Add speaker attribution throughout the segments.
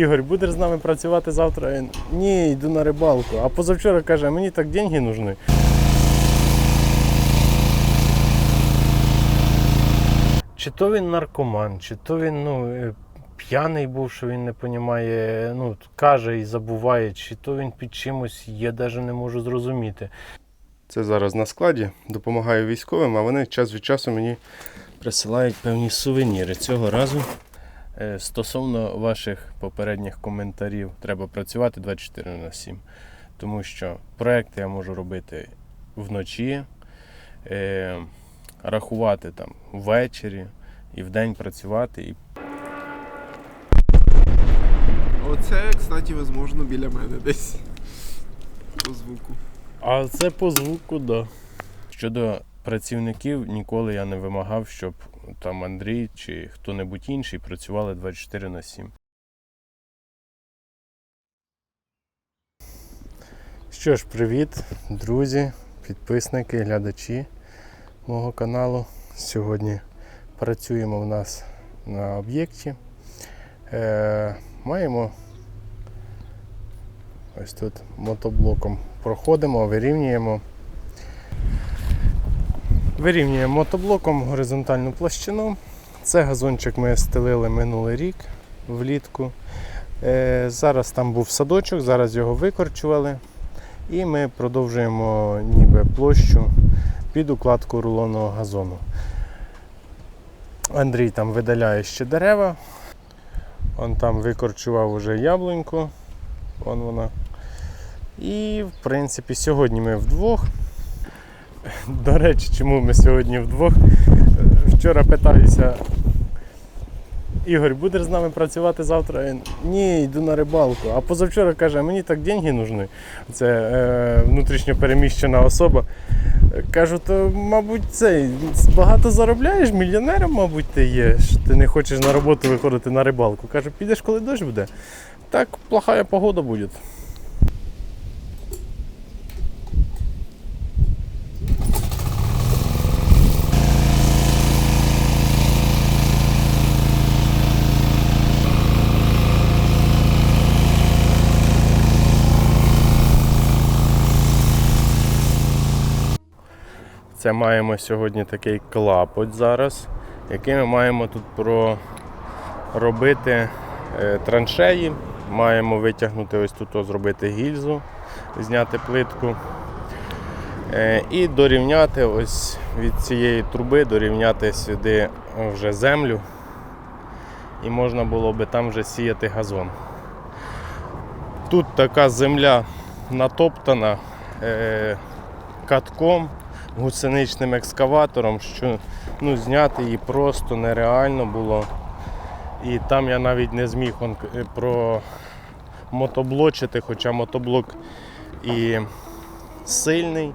Speaker 1: Ігор, будеш з нами працювати завтра? Він, Ні, йду на рибалку. А позавчора каже, мені так деньги нужны. Чи то він наркоман, чи то він ну, е, п'яний був, що він не понімає, ну, каже і забуває, чи то він під чимось є, навіть не можу зрозуміти. Це зараз на складі, допомагаю військовим, а вони час від часу мені присилають певні сувеніри. Цього разу е, стосовно ваших попередніх коментарів, треба працювати 24 на 7. Тому що проекти я можу робити вночі, е, рахувати там ввечері і вдень працювати. І
Speaker 2: Оце, кстати, возможно, біля мене десь. По звуку.
Speaker 1: А це по звуку, да. Щодо працівників, ніколи я не вимагав, щоб там Андрій чи хто-небудь інший працювали 24 на 7. Що ж, привіт, друзі, підписники, глядачі мого каналу. Сьогодні працюємо в нас на об'єкті. Е, маємо Ось тут мотоблоком проходимо, вирівнюємо. Вирівнюємо мотоблоком горизонтальну площину. Це газончик ми стелили минулий рік влітку. Е, зараз там був садочок, зараз його викорчували. І ми продовжуємо ніби площу під укладку рулонного газону. Андрій там видаляє ще дерева. Он там викорчував уже яблуньку. Вон вона. І, в принципі, сьогодні ми вдвох. До речі, чому ми сьогодні вдвох? Вчора питаюся, Ігор, будеш з нами працювати завтра? Він, Ні, йду на рибалку. А позавчора каже, мені так деньги нужны. Це е, внутрішньо переміщена особа. Кажу, то, мабуть, цей, багато заробляєш, мільйонером, мабуть, ти є. Ти не хочеш на роботу виходити на рибалку. Кажу, підеш, коли дощ буде. Так плохая погода буде. Це маємо сьогодні такий клапоть зараз, який ми маємо тут проробити е, траншеї. Маємо витягнути ось тут, зробити гільзу, зняти плитку. Е, І дорівняти ось від цієї труби, дорівняти сюди вже землю. І можна було би там вже сіяти газон. Тут така земля натоптана е, катком, гусеничним екскаватором, що ну, зняти її просто нереально було. І там я навіть не зміг про мотоблочити, хоча мотоблок і сильний,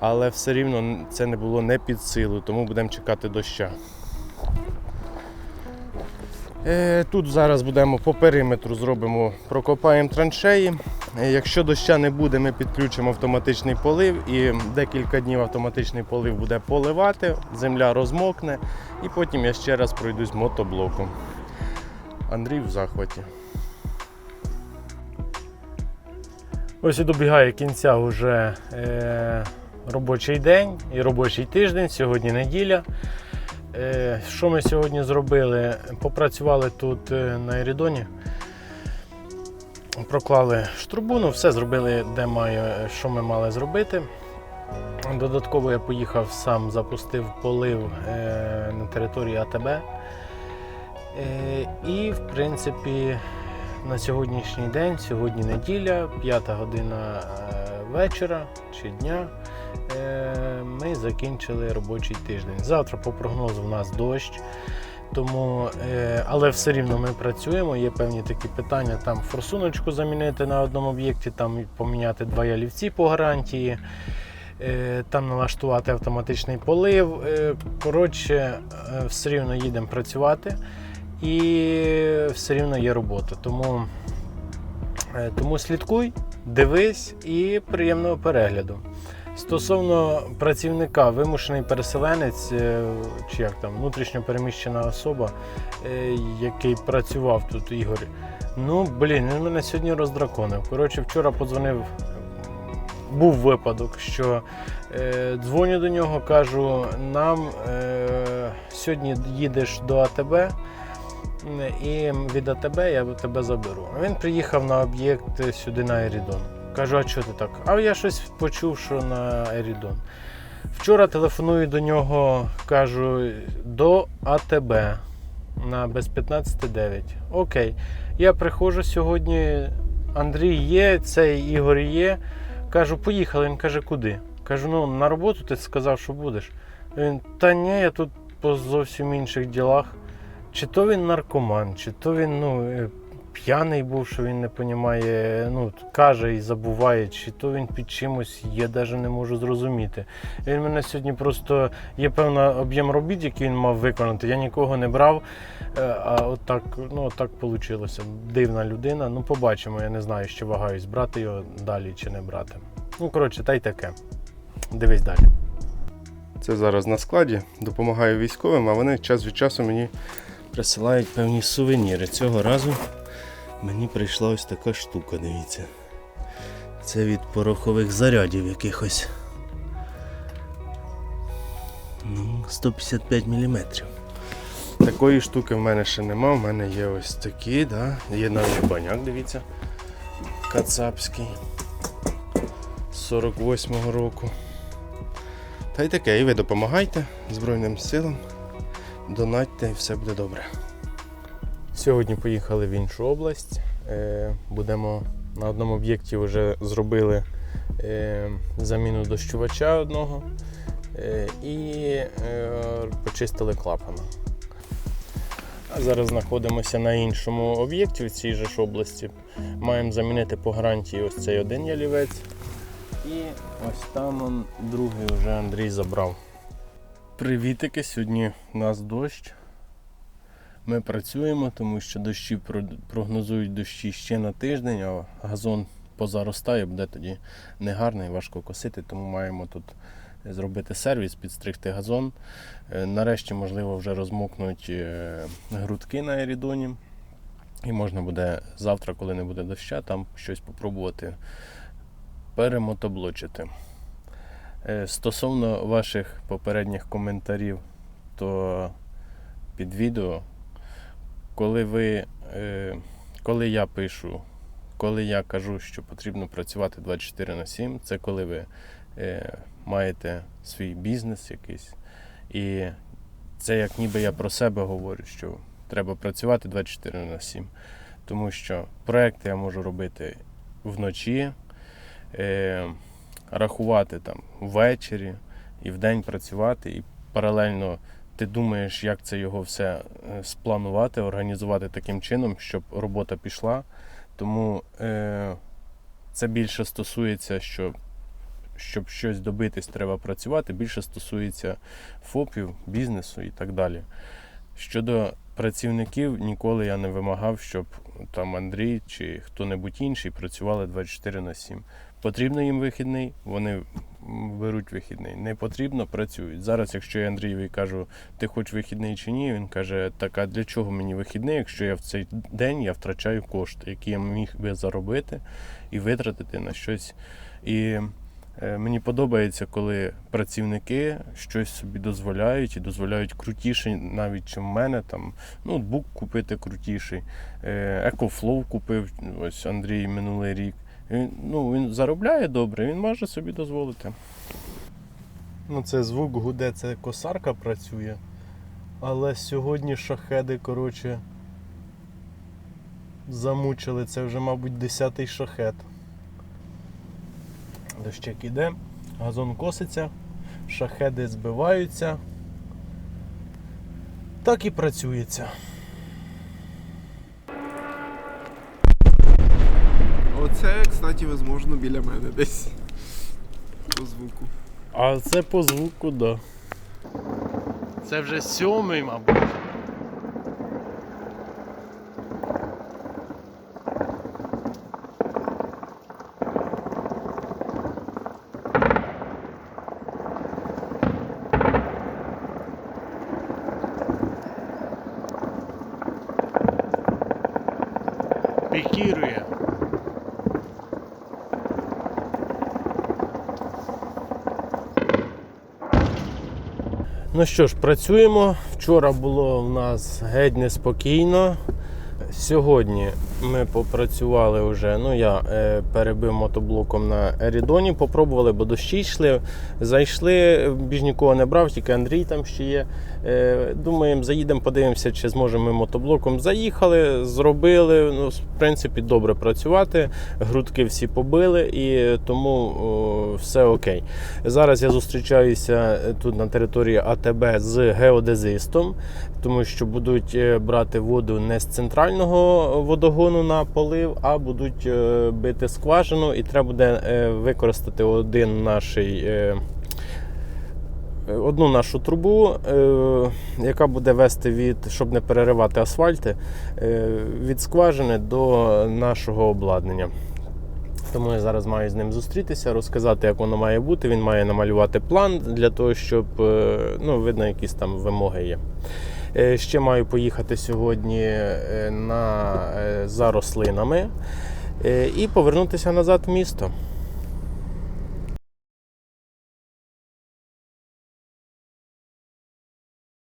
Speaker 1: але все рівно це не було не під силу, тому будемо чекати доща. Е, Тут зараз будемо по периметру зробимо, прокопаємо траншеї. Е, Якщо доща не буде, ми підключимо автоматичний полив і декілька днів автоматичний полив буде поливати, земля розмокне і потім я ще раз пройдусь мотоблоком. Андрій в захваті. Ось і добігає кінця вже е, робочий день і робочий тиждень, сьогодні неділя. Е, що ми сьогодні зробили? Попрацювали тут е, на Ерідоні, проклали штрубу, ну все зробили, де має, що ми мали зробити. Додатково я поїхав сам, запустив полив е, на території АТБ. І, в принципі, на сьогоднішній день, сьогодні неділя, 5 година вечора чи дня. Е, Ми закінчили робочий тиждень. Завтра по прогнозу в нас дощ. Тому, е, але все рівно ми працюємо. Є певні такі питання: там форсуночку замінити на одному об'єкті, там поміняти два ялівці по гарантії, е, там налаштувати автоматичний полив. Коротше, все рівно їдемо працювати і все рівно є робота. Тому, тому слідкуй, дивись і приємного перегляду. Стосовно працівника, вимушений переселенець, е, чи як там, внутрішньо переміщена особа, е, який працював тут, Ігор. Ну, блін, він мене сьогодні роздраконив. Коротше, вчора подзвонив. Був випадок, що е, дзвоню до нього, кажу: нам е, сьогодні їдеш до АТБ, і від АТБ я тебе заберу. Він приїхав на об'єкт сюди на Ерідон. Кажу, а чого ти так? А я щось почув, що на Ерідон. Вчора телефоную до нього, кажу, до АТБ на без 15.9. Окей. Я приходжу сьогодні. Андрій є, цей Ігор є. Кажу, поїхали. Він каже, куди? Кажу, ну на роботу ти сказав, що будеш. Він, та ні, я тут по зовсім інших ділах. Чи то він наркоман, чи то він ну, е, п'яний був, що він не розуміє, ну, каже і забуває, чи то він під чимось, я навіть не можу зрозуміти. Він мене сьогодні просто є певний об'єм робіт, який він мав виконати. Я нікого не брав. Е, А от так, ну, от так вийшло. Дивна людина. Ну, побачимо. Я не знаю, ще вагаюсь, брати його далі чи не брати. Ну, коротше, та й таке. Дивись далі. Це зараз на складі. Допомагаю військовим, а вони час від часу мені присилають певні сувеніри. Цього разу мені прийшла ось така штука, дивіться. Це від порохових зарядів якихось. Ну, 155 мм. Такої штуки в мене ще нема. У мене є ось такі, да? є навіть баняк, дивіться. Кацапський. 48-го року. Та й таке, і ви допомагайте Збройним силам, донатьте і все буде добре. Сьогодні поїхали в іншу область. Е, Будемо на одному об'єкті вже зробили е, заміну дощувача одного е, і почистили клапана. А зараз знаходимося на іншому об'єкті в цій же ж області. Маємо замінити по гарантії ось цей один ялівець. І ось там он, другий вже Андрій забрав. Привітики, сьогодні у нас дощ. Ми працюємо, тому що дощі прогнозують дощі ще на тиждень, а газон позаростає, буде тоді негарний, важко косити, тому маємо тут зробити сервіс, підстригти газон. Е, Нарешті, можливо, вже розмокнуть е, грудки на ерідоні. І можна буде завтра, коли не буде доща, там щось спробувати перемотоблочити. Е, Стосовно ваших попередніх коментарів, то під відео, коли ви, е, коли я пишу, коли я кажу, що потрібно працювати 24 на 7, це коли ви е, маєте свій бізнес якийсь. І це як ніби я про себе говорю, що треба працювати 24 на 7. Тому що проекти я можу робити вночі, е, рахувати там ввечері і вдень працювати, і паралельно ти думаєш, як це його все е, спланувати, організувати таким чином, щоб робота пішла. Тому е, це більше стосується, що щоб щось добитись, треба працювати, більше стосується ФОПів, бізнесу і так далі. Щодо працівників, ніколи я не вимагав, щоб там Андрій чи хто-небудь інший працювали 24 на 7. Потрібно їм вихідний, вони беруть вихідний. Не потрібно, працюють. Зараз, якщо я Андрієві кажу, ти хоч вихідний чи ні, він каже, так а для чого мені вихідний, якщо я в цей день я втрачаю кошти, які я міг би заробити і витратити на щось. І Мені подобається, коли працівники щось собі дозволяють і дозволяють крутіше, навіть чим в мене. Там ноутбук купити крутіший, е, EcoFlow купив ось Андрій минулий рік. Він, ну, він заробляє добре, він може собі дозволити. Ну, це звук гуде, це косарка працює. Але сьогодні шахеди, коротше, замучили. Це вже, мабуть, 10-й шахет. Дощик іде, газон коситься, шахеди збиваються. Так і працюється.
Speaker 2: Оце, кстати, возможно, біля мене десь. По звуку.
Speaker 1: А це по звуку, да. Це вже сьомий, мабуть. Ремонтує. Ну що ж, працюємо. Вчора було в нас геть неспокійно. Сьогодні ми попрацювали вже. Ну я е, перебив мотоблоком на Ерідоні, попробували, бо дощі йшли. Зайшли, більш нікого не брав, тільки Андрій там ще є. Е, думаємо, заїдемо, подивимося, чи зможемо ми мотоблоком. Заїхали, зробили. Ну, в принципі, добре працювати. Грудки всі побили, і тому о, все окей. Зараз я зустрічаюся тут на території АТБ з геодезистом, тому що будуть е, брати воду не з центрального водогону на полив, а будуть е, бити скважину, і треба буде е, використати один наш. е, Одну нашу трубу, яка буде вести від, щоб не переривати асфальти, від скважини до нашого обладнання. Тому я зараз маю з ним зустрітися, розказати, як воно має бути. Він має намалювати план для того, щоб ну, видно, якісь там вимоги є. Е, Ще маю поїхати сьогодні е, на, е, за рослинами і повернутися назад в місто.